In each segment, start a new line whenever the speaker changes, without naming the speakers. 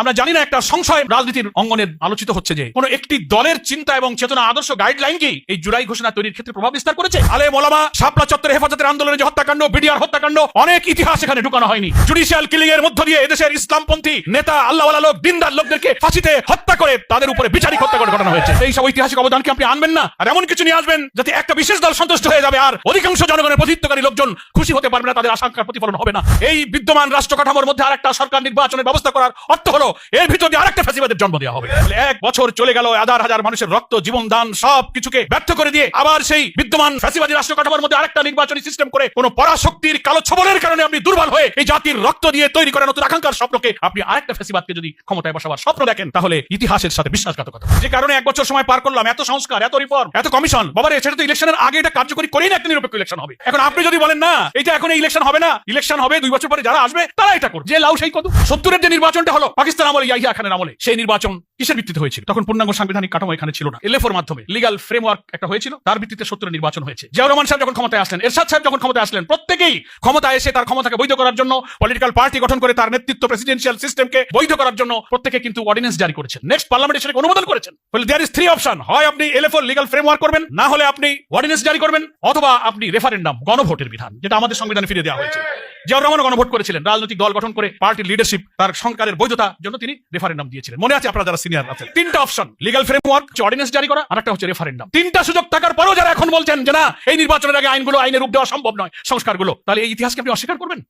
আমরা জানি না একটা সংশয় রাজনীতির অঙ্গনে আলোচিত হচ্ছে যে কোন একটি দলের চিন্তা এবং চেতনা আদর্শ গাইডলাইন কি? এই জুলাই ঘোষণা তৈরির ক্ষেত্রে প্রভাব বিস্তার করেছে? আলে মোলামা, শাপলা চত্বরে হেফাজতের আন্দোলনের যে হত্যাকাণ্ড, বিডিআর হত্যাকাণ্ড, অনেক ইতিহাস এখানে ঢুকানো হয়নি। জুডিশিয়াল কিলিং এর মধ্য দিয়ে এদেশের ইসলামপন্থী নেতা, আল্লাহওয়ালা লোক, দিনদার লোকদেরকে ফাঁসিতে হত্যা করে তাদের উপরে বিচারিক হত্যা করে ঘটানো হয়েছে। এই সব ঐতিহাসিক অবদানকে আপনি আনবেন না? আর এমন কিছু নিয়ে আসবেন যাতে একটা বিশেষ দল সন্তুষ্ট হয়ে যাবে আর অধিকাংশ জনগণের প্রতিত্বকারী লোকজন খুশি হতে পারবে না, তাদের আশঙ্কার প্রতিফলন হবে না। এই বিদ্যমান রাষ্ট্র কাঠামোর মধ্যে আরেকটা সরকার নির্বাচনের ব্যবস্থা করার অর্থ হলো এর ভিতর দিয়ে আরেকটা ফ্যাসিবাদের জন্ম দেওয়া হবে। এক বছর চলে গেল, হাজার হাজার মানুষের রক্ত জীবন দান সব কিছুকে ব্যর্থ করে দিয়ে আবার সেই বিদ্যমান ফ্যাসিবাদী রাষ্ট্র কাঠামোর মধ্যে আরেকটা নির্বাচনী সিস্টেম করে কোন পরাশক্তির কালো ছবলের কারণে আপনি দুর্বল হয়ে এই জাতির রক্ত দিয়ে তৈরি করা নতুন আকাঙ্ক্ষার স্বপ্নকে আপনি আরেকটা ফ্যাসিবাদকে যদি ক্ষমতায় বসাবার স্বপ্ন দেখেন, তাহলে ইতিহাসের সাথে বিশ্বাসঘাতকতা। যে কারণে এক বছর সময় পার করলাম, এত সংস্কার, এত রিফর্ম এত কমিশন বাবারে, সেটা তো ইলেকশনের আগে এটা কার্যকরী করেই না একটা নিরপেক্ষ ইলেকশন হবে। এখন আপনি যদি বলেন, না এটা এখন ইলেকশন হবে না। ইলেকশন হবে, দুই বছর পরে যারা আসবে, তারা এটা করবে। যে লাউ সেই কত সত্তরের যে নির্বাচনটা হলো, পাকিস্তান আমলে ইয়াহিয়া খানের আমলে সেই নির্বাচন কিসের ভিত্তিতে হয়েছিল? তখন পূর্ণাঙ্গ সাংবিধানিক কাঠামো এখানে ছিল না। এলএফোর মাধ্যমে লিগাল ফ্রেমওয়ার্ক একটা হয়েছিল। তার ভিত্তিতে সত্তরের নির্বাচন হয়েছে। জিয়াউর রহমান সাহেব যখন ক্ষমতায় আসলেন, এরশাদ সাহেব যখন ক্ষমতায় আসলেন, প্রত্যেকেই ক্ষমতা এসে তার ক্ষমতাকে বৈধ করার জন্য পলিটিক্যাল পার্টি গঠন করে তার নেতৃত্ব প্রেসিডেন্সিয়াল সিস্টেমকে বৈধ করার জন্য প্রত্যেকে কিন্তু অর্ডিন্যান্স জারি করেছেন। নেক্সট পার্লামেন্টে সেটাকে অনুমোদন করেছেন? বলে দেয়ার ইজ থ্রি অপশন হয় আপনি এলএফও লিগাল ফ্রেমওয়ার্ক করবেন, না হলে আপনি অর্ডিন্যান্স জারি করবেন, অথবা আপনি রেফারেন্ডাম গণভোটের বিধান, যেটা আমাদের সংবিধানে ফিরে দেওয়া হয়েছে জিয়াউর রহমান গণভোট করেছিলেন। রাজনৈতিক দল গঠন করে পার্টির লিডারশিপ তার সংস্কারের বৈধতার জন্য তিনি রেফারেন্ডাম দিয়েছিলেন। মনে আছে আপনারা যারা সিনিয়র আছেন? তিনটা অপশন লিগাল ফ্রেমওয়ার্ক অর্ডিন্যান্স জারি করা, আর একটা হচ্ছে রেফারেন্ডাম তিনটা সুযোগ থাকার পরেও যারা এখন বলছেন যে না, এই নির্বাচনের আগে আইনগুলো আইনের রূপ দেওয়া সম্ভব নয়, সংস্কারগুলো, তাহলে এই ইতিহাসকে আপনি অস্বীকার করবেন?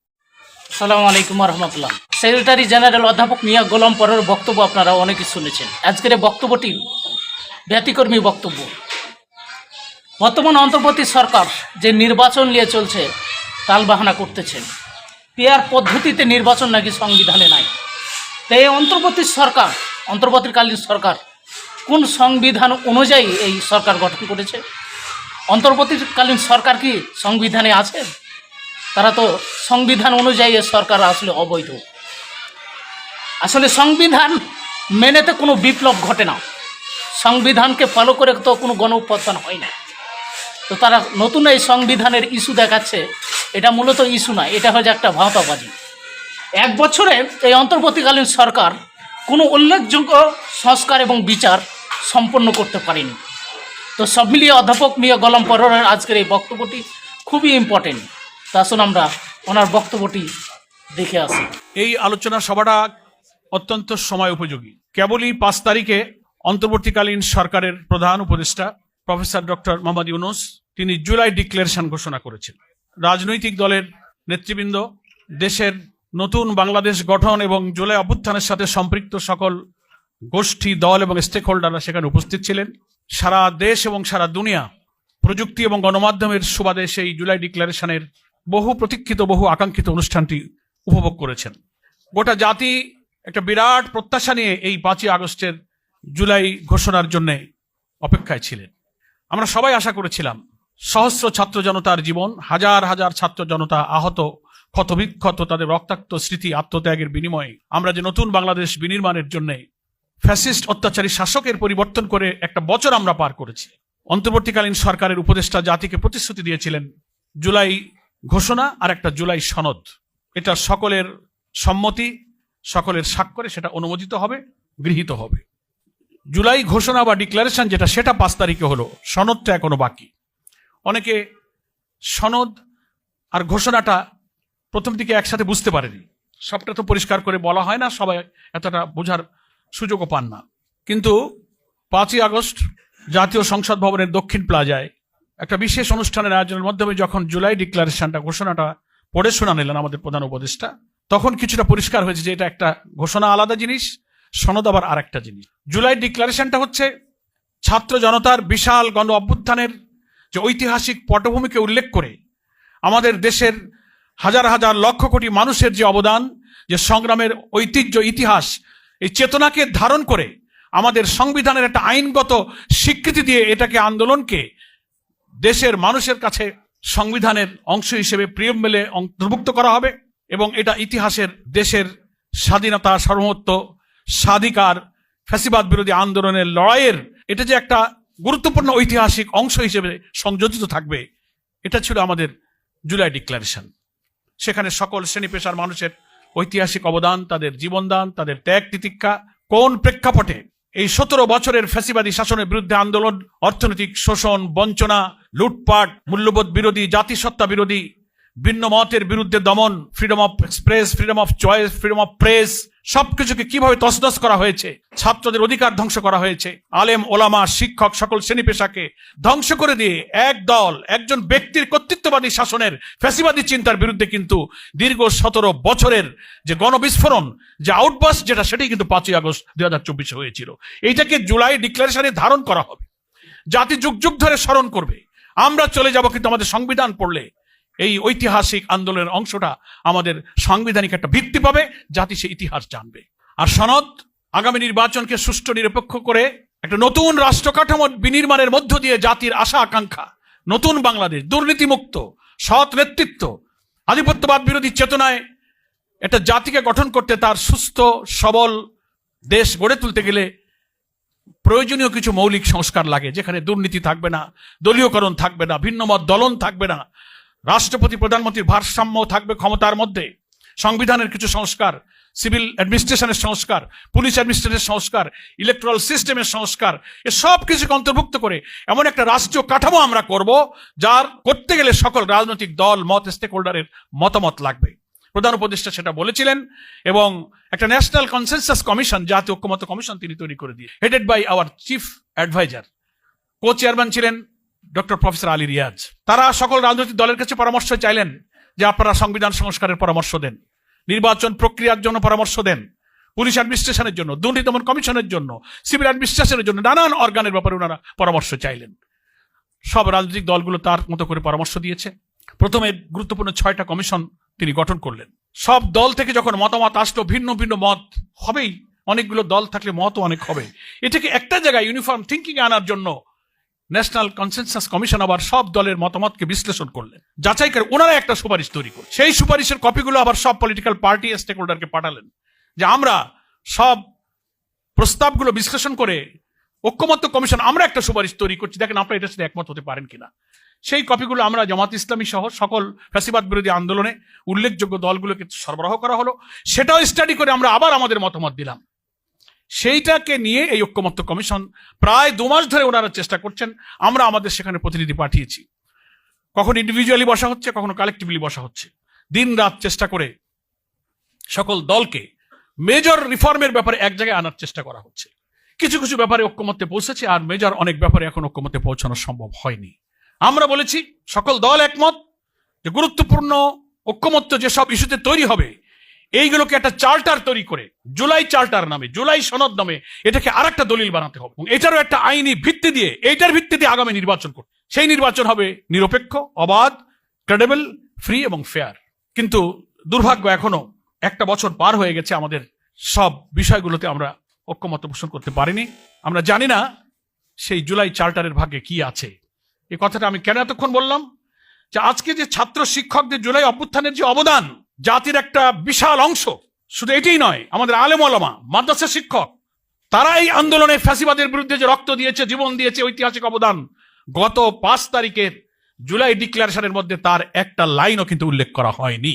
সালাম আলাইকুম রহমতুল্লাহ। সেক্রেটারি জেনারেল অধ্যাপক মিয়া গোলাম পরের বক্তব্য আপনারা অনেকে শুনেছেন। আজকের বক্তব্যটি ব্যতিকর্মী বক্তব্য। বর্তমান অন্তর্বর্তী সরকার যে নির্বাচন নিয়ে চলছে, তালবাহানা করতেছেন। পেয়ার পদ্ধতিতে নির্বাচন নাকি সংবিধানে নাই? তো এই অন্তর্বর্তী সরকার, অন্তর্বর্তীকালীন সরকার, কোন সংবিধান অনুযায়ী এই সরকার গঠন করেছে? অন্তর্বর্তীকালীন সরকার কি সংবিধানে আছে? তারা তো সংবিধান অনুযায়ী এ সরকার আসলে অবৈধ। আসলে সংবিধান মেনে তো কোনো বিপ্লব ঘটে না। সংবিধানকে ফলো করে তো কোনো গণ হয় না। তো তারা নতুন এই সংবিধানের ইস্যু দেখাচ্ছে। এটা মূলত ইস্যু নয় এটা হচ্ছে একটা ভাওতাবাজি। এক বছরে এই অন্তর্বর্তীকালীন সরকার কোনো উল্লেখযোগ্য সংস্কার এবং বিচার সম্পন্ন করতে পারেনি। তো সব মিলিয়ে অধ্যাপক মিয়া গলম পরের আজকের এই বক্তব্যটি খুবই ইম্পর্টেন্ট তা আসুন আমরা ওনার বক্তব্যটি দেখে আসি।
এই আলোচনা সভাটা অত্যন্ত সময় উপযোগী। কেবলই পাঁচ তারিখে অন্তর্বর্তীকালীন সরকারের প্রধান উপদেষ্টা প্রফেসর ডক্টর মোহাম্মদ ইউনুস, তিনি জুলাই ডিক্লারেশন ঘোষণা করেছেন। রাজনৈতিক দলের নেতৃবৃন্দ, দেশের নতুন বাংলাদেশ গঠন এবং জুলাই অভ্যুত্থানের সাথে সম্পৃক্ত সকল গোষ্ঠী, দল এবং স্টেক হোল্ডাররা সেখানে উপস্থিত ছিলেন। সারা দেশ এবং সারা দুনিয়া প্রযুক্তি এবং গণমাধ্যমের সুবাদে সেই জুলাই ডিক্লারেশনের বহু প্রতীক্ষিত, বহু আকাঙ্ক্ষিত অনুষ্ঠানটি উপভোগ করেছেন। গোটা জাতি একটা বিরাট প্রত্যাশা নিয়ে এই পাঁচই আগস্টের জুলাই ঘোষণার জন্য অপেক্ষায় ছিলেন। আমরা সবাই আশা করেছিলাম, সহস্র ছাত্র জনতার জীবন, হাজার হাজার ছাত্র জনতা আহত ক্ষতবিক্ষত তাদের রক্তাক্ত স্মৃতি আত্মত্যাগের বিনিময়ে আমরা যে নতুন বাংলাদেশ বিনির্মাণের জন্য ফ্যাসিস্ট অত্যাচারী শাসকের পরিবর্তন করে একটা বছর আমরা পার করেছি, অন্তর্বর্তীকালীন সরকারের উপদেষ্টা জাতিকে প্রতিশ্রুতি দিয়েছিলেন জুলাই ঘোষণা আর একটা জুলাই সনদ। এটা সকলের সম্মতি, সকলের স্বাক্ষরে সেটা অনুমোদিত হবে, গৃহীত হবে। জুলাই ঘোষণা বা ডিক্লারেশন যেটা, সেটা পাঁচ তারিখে হলো, সনদটা এখনও বাকি। অনেকে সনদ আর ঘোষণাটা প্রথম দিকে একসাথে বুঝতে পারেনি। সবটা তো পরিষ্কার করে বলা হয় না, সবাই এতটা বোঝার সুযোগও পান না। কিন্তু পাঁচই আগস্ট জাতীয় সংসদ ভবনের দক্ষিণ প্লাজায় একটা বিশেষ অনুষ্ঠানের আয়োজনের মাধ্যমে যখন জুলাই ডিক্লারেশনটা, ঘোষণাটা পড়ে শোনা নিলেন আমাদের প্রধান উপদেষ্টা, তখন কিছুটা পরিষ্কার হয়েছে যে এটা একটা ঘোষণা আলাদা জিনিস, সনদ আবার আর একটা জিনিস। জুলাই ডিক্লারেশনটা হচ্ছে ছাত্র জনতার বিশাল গণ অভ্যুত্থানের যে ঐতিহাসিক পটভূমিকে উল্লেখ করে আমাদের দেশের হাজার হাজার লক্ষ কোটি মানুষের যে অবদান, যে সংগ্রামের ঐতিহ্য, ইতিহাস, এই চেতনাকে ধারণ করে আমাদের সংবিধানের একটা আইনগত স্বীকৃতি দিয়ে এটাকে আন্দোলনকে দেশের মানুষের কাছে সংবিধানের অংশ হিসেবে প্রিয় মেলে অন্তর্ভুক্ত করা হবে এবং এটা ইতিহাসের দেশের স্বাধীনতা, সার্বভৌমত্ব, স্বাধিকার, ফ্যাসিবাদ বিরোধী আন্দোলনের লড়াইয়ের এটা যে একটা গুরুত্বপূর্ণ ঐতিহাসিক অংশ হিসেবে সংযোজিত থাকবে, এটা ছিল আমাদের জুলাই ডিক্লারেশন। সেখানে সকল শ্রেণি পেশার মানুষের ঐতিহাসিক অবদান, তাদের জীবনদান, তাদের ত্যাগ তিতিক্ষা কোন প্রেক্ষাপটে এই সতেরো বছরের ফ্যাসিবাদী শাসনের বিরুদ্ধে আন্দোলন, অর্থনৈতিক শোষণ, বঞ্চনা, লুটপাট, মূল্যবোধ বিরোধী, জাতিসত্তা বিরোধী ভিন্ন মতের বিরুদ্ধে দমন freedom of express freedom of choice freedom of press সবকিছুকে কীভাবে তসনস করা হয়েছে? ছাত্রদের অধিকার ধ্বংস করা হয়েছে। আলেম, ওলামা, শিক্ষক, সকল শ্রেণি পেশাকে ধ্বংস করে দিয়ে এক দল, একজন ব্যক্তির কর্তৃত্ববাদী শাসনের ফ্যাসিবাদী চিন্তার বিরুদ্ধে কিন্তু দীর্ঘ সতেরো বছরের যে গণবিস্ফোরণ, যে আউটবাস, যেটা সেটাই কিন্তু পাঁচই আগস্ট দুই হাজার চব্বিশে হয়েছিল। এইটাকে জুলাই ডিক্লারেশনে ধারণ করা হবে। জাতি যুগ যুগ ধরে স্মরণ করবে। আমরা চলে যাব কিন্তু আমাদের সংবিধান পড়লে। এই ঐতিহাসিক আন্দোলনের অংশটা আমাদের সাংবিধানিক একটা ভিত্তি পাবে, জাতি সে ইতিহাস জানবে। আর সনদ আগামী নির্বাচনকে সুষ্ঠু, নিরপেক্ষ করে একটা নতুন রাষ্ট্র কাঠামো বিনির্মাণের মধ্য দিয়ে জাতির আশা, আকাঙ্ক্ষা, নতুন বাংলাদেশ, দুর্নীতিমুক্ত, সৎ নেতৃত্ব, আধিপত্যবাদ বিরোধী চেতনায় একটা জাতিকে গঠন করতে তার সুস্থ, সবল দেশ গড়ে তুলতে গেলে প্রয়োজনীয় কিছু মৌলিক সংস্কার লাগে, যেখানে দুর্নীতি থাকবে না, দলীয়করণ থাকবে না, ভিন্নমত দলন থাকবে না রাষ্ট্রপতি, প্রধানমন্ত্রীর ভারসাম্য থাকবে ক্ষমতার মধ্যে। সংবিধানের কিছু সংস্কার, সিভিল অ্যাডমিনিস্ট্রেশনের সংস্কার, পুলিশ অ্যাডমিনিস্ট্রেশনের সংস্কার ইলেকট্রাল সিস্টেমের সংস্কার, এ সব কিছুকে অন্তর্ভুক্ত করে এমন একটা রাষ্ট্রীয় কাঠামো আমরা করব যার করতে গেলে সকল রাজনৈতিক দল, মত স্টেক হোল্ডারের মতামত লাগবে। প্রধান উপদেষ্টা সেটা বলেছিলেন এবং একটা ন্যাশনাল কনসেনসাস কমিশন জাতীয় ঐক্যমত কমিশন তিনি তৈরি করে দিয়ে headed by our chief adviser co chairman ছিলেন ডক্টর প্রফেসর আলী রিয়াজ তারা সকল রাজনৈতিক দলের কাছে পরামর্শ চাইলেন যে আপনারা সংবিধান সংস্কারের পরামর্শ দেন, নির্বাচন প্রক্রিয়ার জন্য পরামর্শ দেন, পুলিশ অ্যাডমিনিস্ট্রেশনের জন্য, দুর্নীতি দমন কমিশনের জন্য, সিভিল অ্যাডমিনিস্ট্রেশনের জন্য নানান অর্গানের ব্যাপারে ওনারা পরামর্শ চাইলেন। সব রাজনৈতিক দলগুলো তার মতো করে পরামর্শ দিয়েছে। প্রথমে গুরুত্বপূর্ণ ছয়টা কমিশন তিনি গঠন করলেন। সব দল থেকে যখন মতামত আসলো, ভিন্ন ভিন্ন মত হবেই। অনেকগুলো দল থাকলে মতও অনেক হবে। এটাকে একটা জায়গায় ইউনিফর্ম থিঙ্কিং আনার জন্য ন্যাশনাল কনসেনসাস কমিশন আবার সব দলের মতামতকে বিশ্লেষণ করলেন। যাচাই করে ওনারা একটা সুপারিশ তৈরি করলেন সেই সুপারিশের কপিগুলো আবার সব পলিটিক্যাল পার্টি স্টেক হোল্ডারকে পাঠালেন। যে আমরা সব প্রস্তাবগুলো বিশ্লেষণ করে ঐক্যমত্য কমিশন, আমরা একটা সুপারিশ তৈরি করছি। দেখেন আপনারা এটার সাথে একমত হতে পারেন কিনা। সেই কপিগুলো আমরা জামাত ইসলামী সহ সকল ফ্যাসিবাদ বিরোধী আন্দোলনে উল্লেখযোগ্য দলগুলোকে সরবরাহ করা হলো। সেটাও স্টাডি করে আমরা আবার আমাদের মতামত দিলাম। সেইটাকে নিয়ে এই ঐক্যমত্য কমিশন প্রায় দু মাস ধরে ওনারা চেষ্টা করছেন। আমরা আমাদের সেখানে প্রতিনিধি পাঠিয়েছি। কখনো ইন্ডিভিজুয়ালি বসা হচ্ছে, কখনো কালেকটিভলি বসা হচ্ছে। দিন রাত চেষ্টা করে সকল দলকে মেজর রিফর্মের ব্যাপারে এক জায়গায় আনার চেষ্টা করা হচ্ছে। কিছু কিছু ব্যাপারে ঐক্যমত্যে পৌঁছেছে, আর মেজর অনেক ব্যাপারে এখন ঐক্যমত্যে পৌঁছানো সম্ভব হয়নি। আমরা বলেছি, সকল দল একমত যে গুরুত্বপূর্ণ ঐক্যমত্য যেসব ইস্যুতে তৈরি হবে এইগুলোকে একটা চার্টার তৈরি করে, জুলাই চার্টার নামে, জুলাই সনদ নামে এটাকে আর একটা দলিল বানাতে হবে। এটারও একটা আইনি ভিত্তি দিয়ে, এইটার ভিত্তি দিয়ে আগামী নির্বাচন করবে সেই নির্বাচন হবে নিরপেক্ষ, অবাধ ক্রেডেবল ফ্রি এবং ফেয়ার কিন্তু দুর্ভাগ্য এখনও একটা বছর পার হয়ে গেছে, আমাদের সব বিষয়গুলোতে আমরা ঐক্যমত পোষণ করতে পারিনি। আমরা জানি না সেই জুলাই চার্টারের ভাগ্যে কি আছে। এই কথাটা আমি কেন এতক্ষণ বললাম? যে আজকে যে ছাত্র শিক্ষকদের জুলাই অভ্যুত্থানের যে অবদান জাতির একটা বিশাল অংশ। শুধু এটাই নয়, আমাদের আলেম আলমা মাদ্রাসা শিক্ষক তারা এই আন্দোলনে ফ্যাসিবাদের বিরুদ্ধে যে রক্ত দিয়েছে, জীবন দিয়েছে, ঐতিহাসিক অবদান, গত পাঁচ তারিখের জুলাই ডিক্লারেশনের মধ্যে তার একটা লাইনও কিন্তু উল্লেখ করা হয়নি।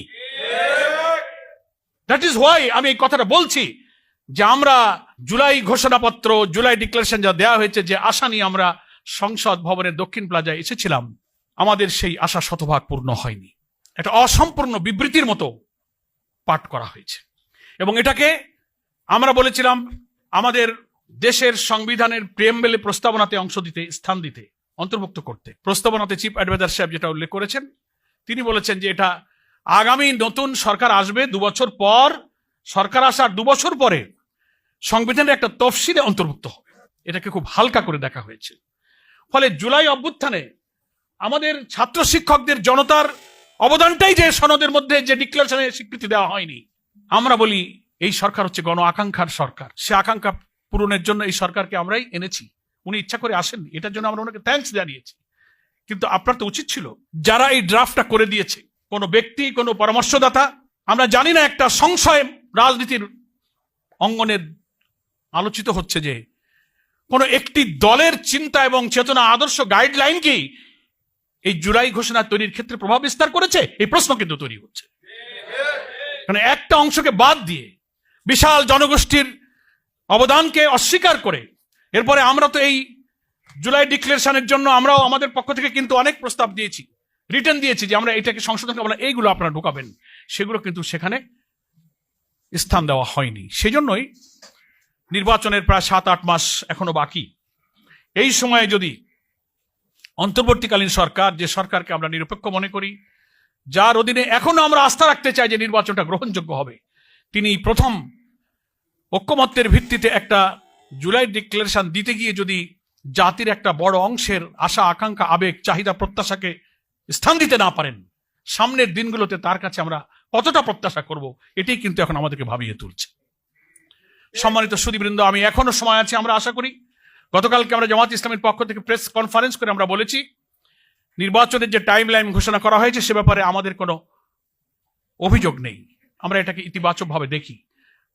দ্যাট ইজ হোয়াই আমি এই কথাটা বলছি যে আমরা জুলাই ঘোষণাপত্র, জুলাই ডিক্লারেশন যা দেওয়া হয়েছে, যে আশা নিয়ে আমরা সংসদ ভবনের দক্ষিণ প্লাজায় এসেছিলাম, আমাদের সেই আশা শতভাগ পূর্ণ হয়নি। একটা অসম্পূর্ণ বিবৃতির মতো পাঠ করা হয়েছে। এবং এটাকে আমরা বলেছিলাম আমাদের দেশের সংবিধানের প্রেমবেলে প্রস্তাবনাতে অংশ দিতে, স্থান দিতে, অন্তর্ভুক্ত করতে। প্রস্তাবনাতে চিফ অ্যাডভাইজার সাহেব যেটা উল্লেখ করেছেন, তিনি বলেছেন যে এটা আগামী নতুন সরকার আসবে দু বছর পর, সরকার আসার দু বছর পরে সংবিধানের একটা তফসিলে অন্তর্ভুক্ত হবে। এটাকে খুব হালকা করে দেখা হয়েছে। ফলে জুলাই অভ্যুত্থানে আমাদের ছাত্র শিক্ষকদের জনতার অবদানটাই যে সনদের মধ্যে যে ডিক্লারেশনের স্বীকৃতি দেওয়া হয়নি। আমরা বলি, এই সরকার হচ্ছে গণ আকাঙ্ক্ষার সরকার। সে আকাঙ্ক্ষা পূরণের জন্য এই সরকারকে আমরাই এনেছি। উনি ইচ্ছা করে আসেননি। এটার জন্য আমরা ওনাকে থ্যাঙ্কস জানিয়েছি। কিন্তু আপনার তো উচিত ছিল, যারা এই ড্রাফটটা করে দিয়েছে, কোনো ব্যক্তি, কোনো পরামর্শদাতা, আমরা জানি না একটা সংশয় রাজনীতির অঙ্গনের আলোচিত হচ্ছে যে, কোনো একটি দলের চিন্তা এবং চেতনা আদর্শ গাইডলাইন কি এই জুলাই ঘোষণা তৈরির ক্ষেত্রে প্রভাব বিস্তার করেছে? এই প্রশ্ন কিন্তু তৈরি হচ্ছে। মানে একটা অংশকে বাদ দিয়ে বিশাল জনগোষ্ঠীর অবদানকে অস্বীকার করে এরপরে আমরা তো এই জুলাই ডিক্লারেশনের জন্য আমরাও আমাদের পক্ষ থেকে কিন্তু অনেক প্রস্তাব দিয়েছি, রিটার্ন দিয়েছি যে আমরা এটাকে সংশোধন করব এইগুলো আপনারা ঢুকাবেন। সেগুলো কিন্তু সেখানে স্থান দেওয়া হয়নি। সেজন্যই নির্বাচনের প্রায় সাত আট মাস এখনও বাকি। এই সময়ে যদি অন্তর্বর্তীকালীন সরকার, যে সরকারকে আমরা নিরপেক্ষ মনে করি, যার অধীনে এখনও আমরা আস্থা রাখতে চাই যে নির্বাচনটা গ্রহণযোগ্য হবে। তিনি প্রথম ঐক্যমত্যের ভিত্তিতে একটা জুলাই ডিক্লারেশন দিতে গিয়ে যদি জাতির একটা বড় অংশের আশা, আকাঙ্ক্ষা, আবেগ, চাহিদা, প্রত্যাশাকে স্থান দিতে না পারেন, সামনের দিনগুলোতে তার কাছে আমরা কতটা প্রত্যাশা করব, এটাই কিন্তু এখন আমাদেরকে ভাবিয়ে তুলছে। সম্মানিত সুদীবৃন্দ আমি এখনও সময় আছে, আমরা আশা করি গতকালকে আমরা জামাত ইসলামের পক্ষ থেকে প্রেস কনফারেন্স করে আমরা বলেছি, নির্বাচনের যে টাইম লাইন ঘোষণা করা হয়েছে সে ব্যাপারে আমাদের কোনো অভিযোগ নেই। আমরা এটাকে ইতিবাচকভাবে দেখি।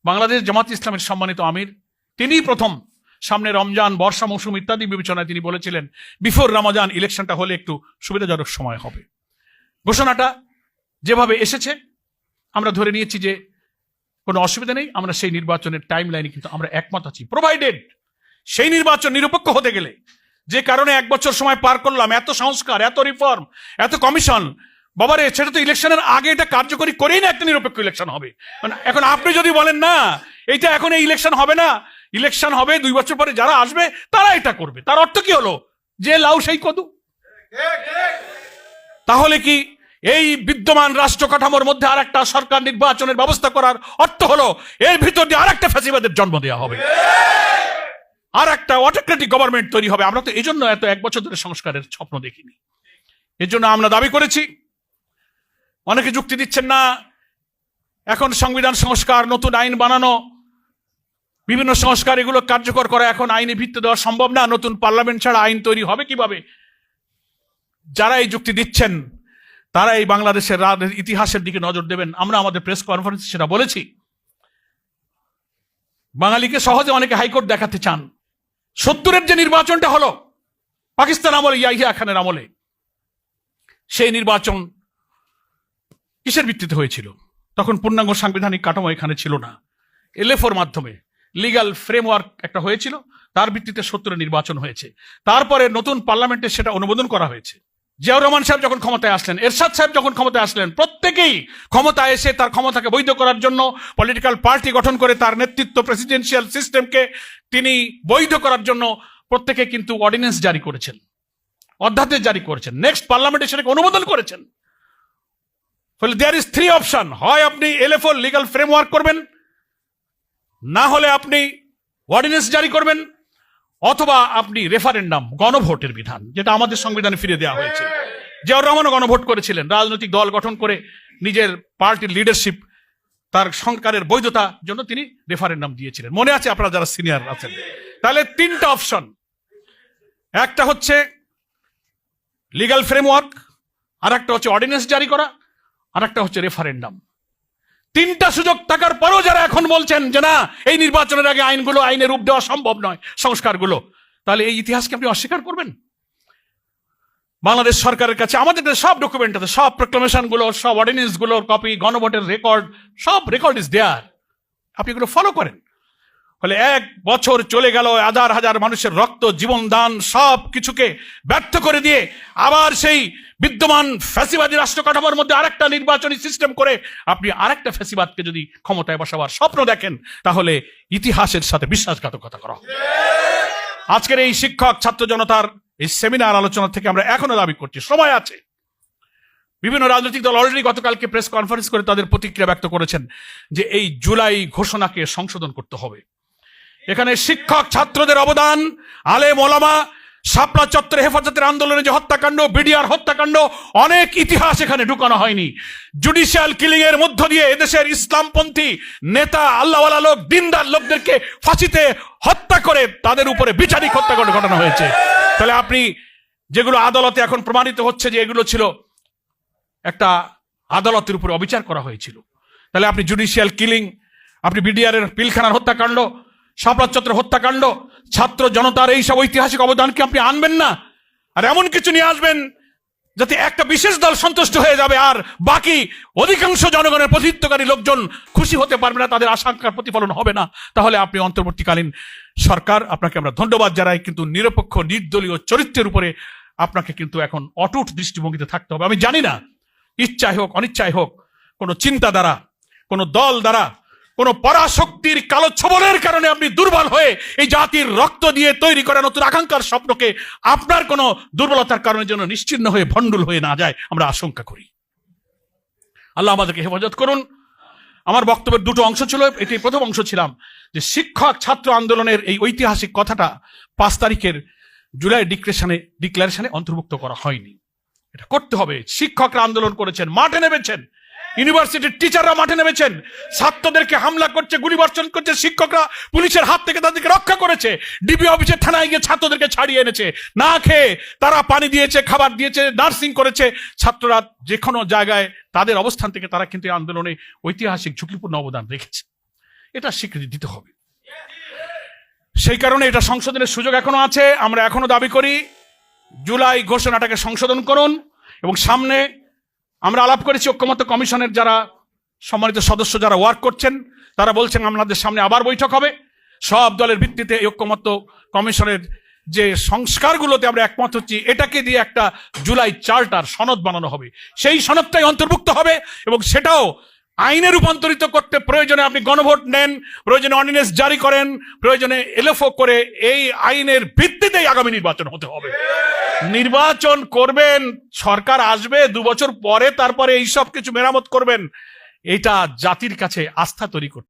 বাংলাদেশ জামাত ইসলামের সম্মানিত আমির, তিনিই প্রথম সামনে রমজান, বর্ষা মৌসুম ইত্যাদি বিবেচনায় তিনি বলেছিলেন, বিফোর রমজান ইলেকশনটা হলে একটু সুবিধাজনক সময় হবে। ঘোষণাটা যেভাবে এসেছে, আমরা ধরে নিয়েছি যে কোনো অসুবিধা নেই, আমরা সেই নির্বাচনের টাইম লাইনে কিন্তু আমরা একমত আছি। প্রোভাইডেড সেই নির্বাচন নিরপেক্ষ হতে গেলে যে কারণে এক বছর সময় পার করলাম, এত সংস্কার, এত রিফর্ম এত কমিশন বাবারে, সেটা তো ইলেকশনের আগে এটা কার্যকরী করেই না একটা নিরপেক্ষ ইলেকশন হবে। মানে এখন আপনি যদি বলেন, না, এইটা এখন এই ইলেকশন হবে না ইলেকশন হবে দুই বছর পরে যারা আসবে, তারা এটা করবে। তার অর্থ কি হলো? যে লাউ সেই কদু। তাহলে কি এই বিদ্যমান রাষ্ট্র কাঠামোর মধ্যে আর একটা সরকার নির্বাচনের ব্যবস্থা করার অর্থ হলো, এর ভিতর দিয়ে আর একটা ফ্যাসিবাদের জন্ম দেওয়া হবে? আর একটা অটোক্রেটিক গভর্নমেন্ট তৈরি হবে। আমরা তো এই জন্য এত এক বছর ধরে সংস্কারের স্বপ্ন দেখিনি। এর জন্য আমরা দাবি করেছি, অনেকে যুক্তি দিচ্ছেন না, এখন সংবিধান সংস্কার, নতুন আইন বানানো, বিভিন্ন সংস্কার এগুলো কার্যকর করা এখন আইনে ভিত্তি দেওয়া সম্ভব না, নতুন পার্লামেন্ট ছাড়া আইন তৈরি হবে কীভাবে? যারা এই যুক্তি দিচ্ছেন, তারা এই বাংলাদেশের ইতিহাসের দিকে নজর দেবেন। আমরা আমাদের প্রেস কনফারেন্সে সেটা বলেছি। বাঙালিকে সহজে অনেকে হাইকোর্ট দেখাতে চান। সত্তরের যে নির্বাচনটা হলো, পাকিস্তান আমলে, ইয়াহিয়া খানের আমলে, সেই নির্বাচন কিসের ভিত্তিতে হয়েছিল? তখন পূর্ণাঙ্গ সাংবিধানিক কাঠামো এখানে ছিল না। এলএফওর মাধ্যমে লিগাল ফ্রেমওয়ার্ক একটা হয়েছিল, তার ভিত্তিতে সত্তরের নির্বাচন হয়েছে। তারপরে নতুন পার্লামেন্টে সেটা অনুমোদন করা হয়েছে। জিয়াউর রহমান সাহেব যখন ক্ষমতায় আসলেন, এরশাদ সাহেব যখন ক্ষমতায় আসলেন, প্রত্যেকেই ক্ষমতায় এসে তার ক্ষমতাকে বৈধ করার জন্য পলিটিক্যাল পার্টি গঠন করে তার নেতৃত্ব প্রেসিডেন্সিয়াল সিস্টেমকে তিনি বৈধ করার জন্য প্রত্যেকে কিন্তু অর্ডিন্যান্স জারি করেছেন, অধ্যাদেশ জারি করেছেন নেক্সট পার্লামেন্টে সেটাকে অনুমোদন করেছেন। ফলে দেয়ার ইজ থ্রি অপশন হয় আপনি এলএফও লিগাল ফ্রেমওয়ার্ক করবেন, না হলে আপনি অর্ডিন্যান্স জারি করবেন অথবা আপনি রেফারেন্ডাম গণভোটের বিধান, যেটা আমাদের সংবিধানে ফিরে দেওয়া হয়েছে। জিয়াউর রহমানও গণভোট করেছিলেন, রাজনৈতিক দল গঠন করে নিজের পার্টির লিডারশিপ তার সংকারের বৈধতার জন্য তিনি রেফারেন্ডাম দিয়েছিলেন। মনে আছে আপনারা যারা সিনিয়র আছেন? তাহলে তিনটা অপশন একটা হচ্ছে লিগাল ফ্রেমওয়ার্ক আর একটা হচ্ছে অর্ডিন্যান্স জারি করা আর একটা হচ্ছে রেফারেন্ডাম তিনটা সুযোগ থাকার পরও যারা এখন বলছেন যে না, এই নির্বাচনের আগে আইনগুলো, আইনে রূপ দেওয়া সম্ভব নয়, সংস্কারগুলো, তাহলে এই ইতিহাসকে আপনি অস্বীকার করবেন? বাংলাদেশ সরকারের কাছে আমাদের সব ডকুমেন্ট আছে, সব প্রক্লামেশনগুলো সব অর্ডিনেন্সগুলোর কপি গণভোটের রেকর্ড সব রেকর্ড ইজ দেয়ার আপনি এগুলো ফলো করেন। ফলে এক বছর চলে গেল, হাজার হাজার মানুষের রক্ত, জীবন দান, সব কিছুকে ব্যর্থ করে দিয়ে আবার সেই বিদ্যমান ফ্যাসিবাদী রাষ্ট্র কাঠামোর মধ্যে আরেকটা নির্বাচনী সিস্টেম করে আপনি আরেকটা ফ্যাসিবাদকে যদি ক্ষমতায় বসাবার স্বপ্ন দেখেন, তাহলে ইতিহাসের সাথে বিশ্বাসঘাতকতা করা। আজকের এই শিক্ষক, ছাত্র জনতার এই সেমিনার আলোচনা থেকে আমরা এখনও দাবি করছি, সময় আছে বিভিন্ন রাজনৈতিক দল অলরেডি গতকালকে প্রেস কনফারেন্স করে তাদের প্রতিক্রিয়া ব্যক্ত করেছেন যে এই জুলাই ঘোষণাকে সংশোধন করতে হবে এখানে শিক্ষক ছাত্রদের অবদান, আলেম, ওলামা, শাপলা চত্বরে, হেফাজতের আন্দোলনে যে হত্যাকাণ্ড, বিডিআর হত্যাকাণ্ড, অনেক ইতিহাস এখানে ঢুকানো হয়নি। জুডিশিয়াল কিলিং এর মধ্য দিয়ে এদেশের ইসলামপন্থী নেতা, আল্লাহওয়ালা লোক, দিনদার লোকদেরকে ফাঁসিতে হত্যা করে তাদের উপরে বিচারিক হত্যাকাণ্ড ঘটানো হয়েছে। তাহলে আপনি যেগুলো আদালতে এখন প্রমাণিত হচ্ছে যে এগুলো ছিল একটা আদালতের উপরে অবিচার করা হয়েছিল। তাহলে আপনি জুডিশিয়াল কিলিং, আপনি বিডিআর এর পিলখানার হত্যাকাণ্ড শাপলার চত্র হত্যাকাণ্ড, ছাত্র জনতার এই সব ঐতিহাসিক অবদানকে আপনি আনবেন না। আর এমন কিছু নিয়ে আসবেন যাতে একটা বিশেষ দল সন্তুষ্ট হয়ে যাবে আর বাকি অধিকাংশ জনগণের প্রতিত্বকারী লোকজন খুশি হতে পারবে না, তাদের আশঙ্কার প্রতিফলন হবে না। তাহলে আপনি অন্তর্বর্তীকালীন সরকার, আপনাকে আমরা ধন্যবাদ জানাই, কিন্তু নিরপেক্ষ, নির্দলীয় চরিত্রের উপরে আপনাকে কিন্তু এখন অটুট দৃষ্টিভঙ্গিতে থাকতে হবে। আমি জানি না ইচ্ছাই হোক অনিচ্ছাই হোক, কোনো চিন্তা দ্বারা কোনো দল দ্বারা কোনো পরাশক্তির কালো ছবলের কারণে আপনি দুর্বল হয়ে এই জাতির রক্ত দিয়ে তৈরি করা নতুন আকাঙ্ক্ষার স্বপ্নকে আপনার কোনো দুর্বলতার কারণে যেন নিশ্চিন্ন হয়ে ভণ্ডুল হয়ে না যায়, আমরা আশঙ্কা করি। আল্লাহ আমাদেরকে হেফাজত করুন। আমার বক্তব্যের দুটো অংশ ছিল, এটি প্রথম অংশ ছিলাম, যে শিক্ষক ছাত্র আন্দোলনের এই ঐতিহাসিক কথাটা পাঁচ তারিখের জুলাই ডিক্রেশনে, ডিক্লারেশনে অন্তর্ভুক্ত করা হয়নি। এটা করতে হবে। শিক্ষকরা আন্দোলন করেছেন, মাঠে নেমেছেন। ইউনিভার্সিটির টিচাররা মাঠে নেমেছেন। ছাত্রদেরকে হামলা করছে গুলিবর্ষণ করছে, শিক্ষকরা পুলিশের হাত থেকে তাদেরকে রক্ষা করেছে। ডিবি অফিসের থানায় গিয়ে ছাত্রদেরকে ছাড়িয়ে এনেছে। না খেয়ে তারা পানি দিয়েছে, খাবার দিয়েছে নার্সিং করেছে। ছাত্ররা যে কোনো জায়গায় তাদের অবস্থান থেকে তারা কিন্তু এই আন্দোলনে ঐতিহাসিক ঝুঁকিপূর্ণ অবদান রেখেছে। এটা স্বীকৃতি দিতে হবে। সেই কারণে এটা সংশোধনের সুযোগ এখনও আছে। আমরা এখনও দাবি করি, জুলাই ঘোষণাটাকে সংশোধন করুন এবং সামনে আমরা আলাপ করেছি ঐক্যমত কমিশনের যারা সম্মানিত সদস্য যারা ওয়ার্ক করছেন, তারা বলছেন আপনাদের সামনে আবার বৈঠক হবে। সব দলের ভিত্তিতে ঐক্যমত কমিশনের যে সংস্কারগুলোতে আমরা একমত হচ্ছি, এটাকে দিয়ে একটা জুলাই চার্টার সনদ বানানো হবে। সেই সনদটাই অন্তর্ভুক্ত হবে এবং সেটাও আইনে রূপান্তরিত করতে প্রয়োজনে আপনি গণভোট নেন, প্রয়োজনে অর্ডিনেন্স জারি করেন, প্রয়োজনে এলএফও করে এই আইনের ভিত্তিতেই আগামী নির্বাচন হতে হবে। নির্বাচন করবেন, সরকার আসবে, দু বছর পরে তারপরে এইসব কিছু মেরামত করবেন, এটা জাতির কাছে আস্থা তৈরি করতে